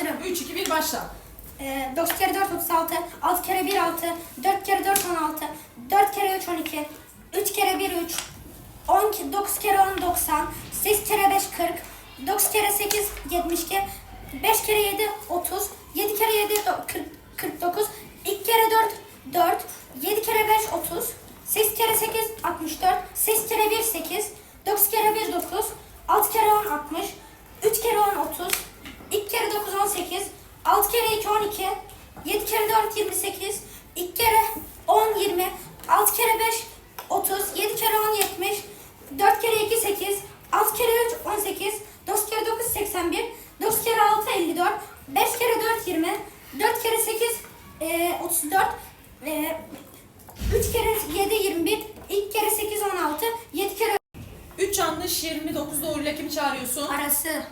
Hazırım. 3, 2, 1 başla. Ee, 9 kere 4 36, 6 kere 1 6, 4 kere 4 16, 4 kere 3 12, 3 kere 1 3, 10 ki- 9 kere 10 90, 8 kere 5 40, 9 kere 8 72, 5 kere 7 30, 7 kere 7 do- 40, 49, 2 kere 4 4, 7 kere 5 30, 8 kere 8 64, 8 kere 1 8, 9 kere 1 9, 6 kere 10 60, 3 kere 10 30, 2 kere 9 18, 6 kere 2 12. 7 kere 4 28. 2 kere 10 20. 6 kere 5 30. 7 kere 10 70. 4 kere 2 8. 6 kere 3 18. 9 kere 9 81. 9 kere 6 54. 5 kere 4 20. 4 kere 8 e, 34. E, 3 kere 7 21. 2 kere 8 16. 7 kere 3 yanlış 29 doğruyla kim çağırıyorsun? Arası.